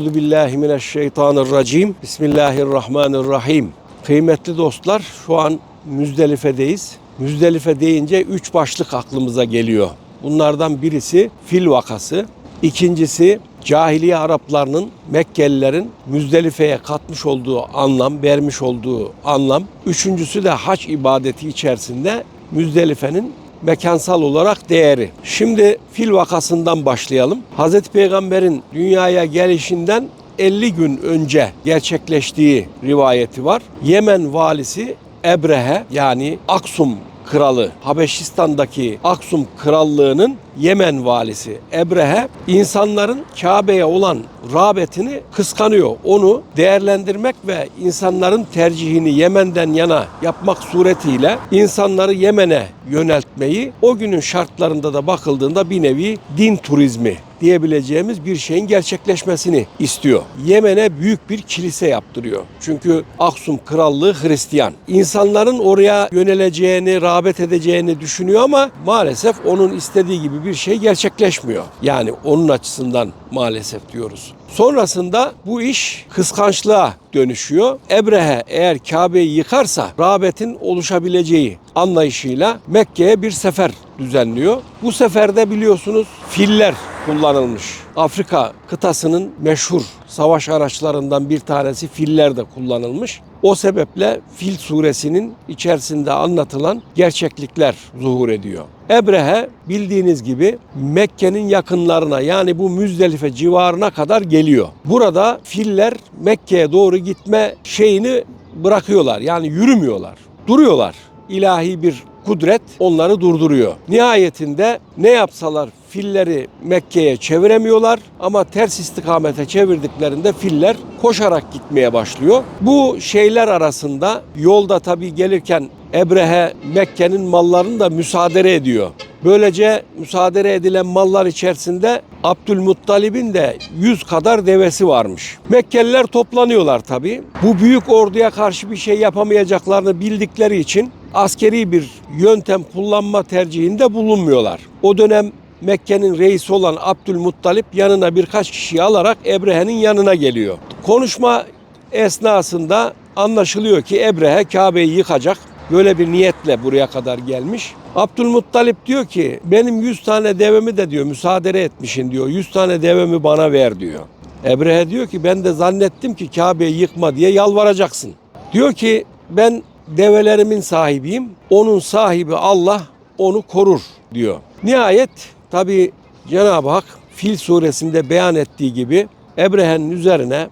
Euzu billahi mineşşeytanirracim. Bismillahirrahmanirrahim. Kıymetli dostlar, şu an Müzdelife'deyiz. Müzdelife deyince üç başlık aklımıza geliyor. Bunlardan birisi fil vakası, ikincisi cahiliye Araplarının Mekkelilerin Müzdelife'ye katmış olduğu anlam, vermiş olduğu anlam. Üçüncüsü de hac ibadeti içerisinde Müzdelife'nin mekansal olarak değeri. Şimdi fil vakasından başlayalım. Hazreti Peygamber'in dünyaya gelişinden 50 gün önce gerçekleştiği rivayeti var. Yemen valisi Ebrehe yani Aksum kralı Habeşistan'daki Aksum krallığının Yemen valisi Ebrehe insanların Kabe'ye olan rağbetini kıskanıyor. Onu değerlendirmek ve insanların tercihini Yemen'den yana yapmak suretiyle insanları Yemen'e yöneltmeyi o günün şartlarında da bakıldığında bir nevi din turizmi diyebileceğimiz bir şeyin gerçekleşmesini istiyor. Yemen'e büyük bir kilise yaptırıyor. Çünkü Aksum Krallığı Hristiyan. İnsanların oraya yöneleceğini, rağbet edeceğini düşünüyor ama maalesef onun istediği gibi bir şey gerçekleşmiyor. Yani onun açısından maalesef diyoruz. Sonrasında bu iş kıskançlığa dönüşüyor. Ebrehe eğer Kabe'yi yıkarsa rağbetin oluşabileceği anlayışıyla Mekke'ye bir sefer düzenliyor. Bu seferde biliyorsunuz filler kullanılmış. Afrika kıtasının meşhur savaş araçlarından bir tanesi filler de kullanılmış. O sebeple Fil suresinin içerisinde anlatılan gerçeklikler zuhur ediyor. Ebrehe bildiğiniz gibi Mekke'nin yakınlarına yani bu Müzdelife civarına kadar geliyor. Burada filler Mekke'ye doğru gitme şeyini bırakıyorlar. Yani yürümüyorlar. Duruyorlar. İlahi bir kudret onları durduruyor. Nihayetinde ne yapsalar filleri Mekke'ye çeviremiyorlar ama ters istikamete çevirdiklerinde filler koşarak gitmeye başlıyor. Bu şeyler arasında yolda tabii gelirken Ebrehe Mekke'nin mallarını da müsaade ediyor. Böylece müsaade edilen mallar içerisinde Abdülmuttalib'in de 100 kadar devesi varmış. Mekkeliler toplanıyorlar tabii. Bu büyük orduya karşı bir şey yapamayacaklarını bildikleri için askeri bir yöntem kullanma tercihinde bulunmuyorlar. O dönem Mekke'nin reisi olan Abdülmuttalip yanına birkaç kişi alarak Ebrehe'nin yanına geliyor. Konuşma esnasında anlaşılıyor ki Ebrehe Kabe'yi yıkacak. Böyle bir niyetle buraya kadar gelmiş. Abdülmuttalip diyor ki benim 100 tane devemi de diyor müsaade etmişin diyor. 100 tane devemi bana ver diyor. Ebrehe diyor ki ben de zannettim ki Kabe'yi yıkma diye yalvaracaksın. Diyor ki ben develerimin sahibiyim. Onun sahibi Allah onu korur diyor. Nihayet tabi Cenab-ı Hak Fil suresinde beyan ettiği gibi Ebrehe'nin üzerine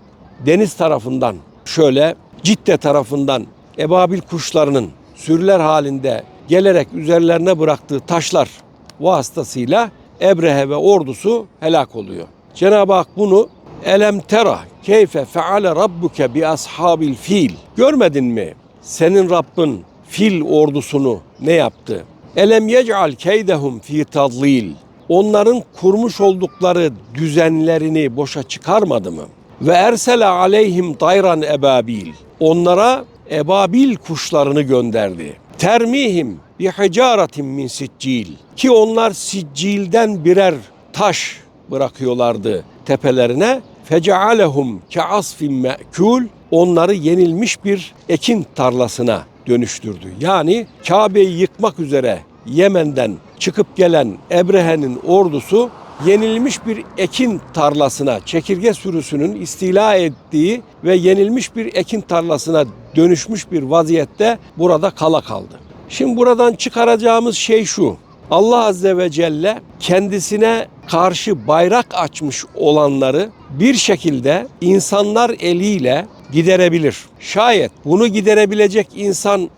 deniz tarafından şöyle Cidde tarafından ebabil kuşlarının sürüler halinde gelerek üzerlerine bıraktığı taşlar vasıtasıyla Ebrehe ve ordusu helak oluyor. Cenab-ı Hak bunu elem tera keyfe feale rabbuke bi ashabil fil görmedin mi? Senin Rabbin fil ordusunu ne yaptı? Elem yec'al keydehum fi tadlil. Onların kurmuş oldukları düzenlerini boşa çıkarmadı mı? Ve ersele aleyhim dayran ebabil. Onlara ebabil kuşlarını gönderdi. Termihim bi hicaretin min siccil. Ki onlar siccilden birer taş bırakıyorlardı tepelerine. Fecealehum ke asfin me'kul. Onları yenilmiş bir ekin tarlasına dönüştürdü. Yani Kabe'yi yıkmak üzere Yemen'den çıkıp gelen Ebrehe'nin ordusu yenilmiş bir ekin tarlasına, çekirge sürüsünün istila ettiği ve yenilmiş bir ekin tarlasına dönüşmüş bir vaziyette burada kala kaldı. Şimdi buradan çıkaracağımız şey şu. Allah Azze ve Celle kendisine karşı bayrak açmış olanları bir şekilde insanlar eliyle giderebilir. Şayet bunu giderebilecek insan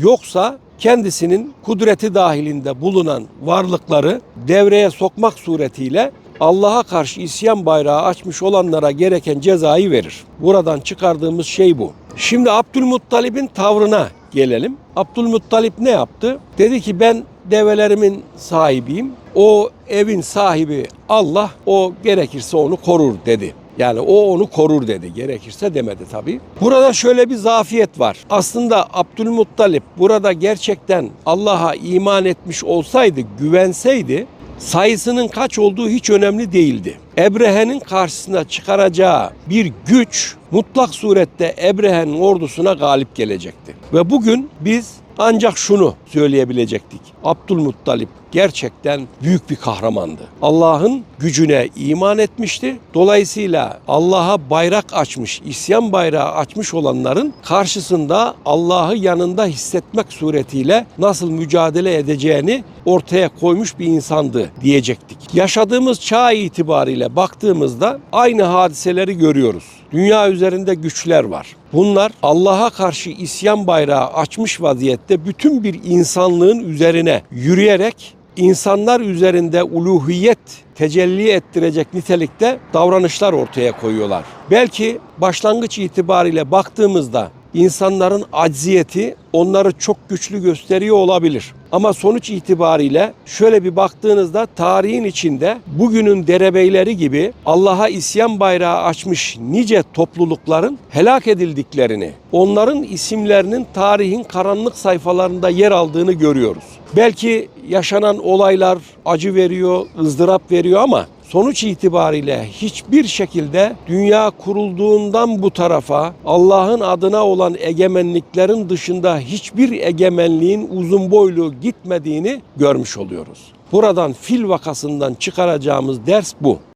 yoksa kendisinin kudreti dahilinde bulunan varlıkları devreye sokmak suretiyle Allah'a karşı isyan bayrağı açmış olanlara gereken cezayı verir. Buradan çıkardığımız şey bu. Şimdi Abdülmuttalib'in tavrına gelelim. Abdülmuttalip ne yaptı? Dedi ki ben develerimin sahibiyim. O evin sahibi Allah, o gerekirse onu korur dedi. Yani o onu korur dedi. Gerekirse demedi tabii. Burada şöyle bir zafiyet var. Aslında Abdülmuttalip burada gerçekten Allah'a iman etmiş olsaydı, güvenseydi sayısının kaç olduğu hiç önemli değildi. Ebrehe'nin karşısına çıkaracağı bir güç mutlak surette Ebrehe'nin ordusuna galip gelecekti. Ve bugün biz ancak şunu söyleyebilecektik. Abdülmuttalip gerçekten büyük bir kahramandı. Allah'ın gücüne iman etmişti. Dolayısıyla Allah'a bayrak açmış, isyan bayrağı açmış olanların karşısında Allah'ı yanında hissetmek suretiyle nasıl mücadele edeceğini ortaya koymuş bir insandı diyecektik. Yaşadığımız çağ itibariyle baktığımızda aynı hadiseleri görüyoruz. Dünya üzerinde güçler var. Bunlar Allah'a karşı isyan bayrağı açmış vaziyette bütün bir insanlığın üzerine yürüyerek insanlar üzerinde uluhiyet tecelli ettirecek nitelikte davranışlar ortaya koyuyorlar. Belki başlangıç itibariyle baktığımızda insanların acziyeti onları çok güçlü gösteriyor olabilir. Ama sonuç itibariyle şöyle bir baktığınızda tarihin içinde bugünün derebeyleri gibi Allah'a isyan bayrağı açmış nice toplulukların helak edildiklerini, onların isimlerinin tarihin karanlık sayfalarında yer aldığını görüyoruz. Belki yaşanan olaylar acı veriyor, ızdırap veriyor ama sonuç itibariyle hiçbir şekilde dünya kurulduğundan bu tarafa Allah'ın adına olan egemenliklerin dışında hiçbir egemenliğin uzun boylu gitmediğini görmüş oluyoruz. Buradan fil vakasından çıkaracağımız ders bu.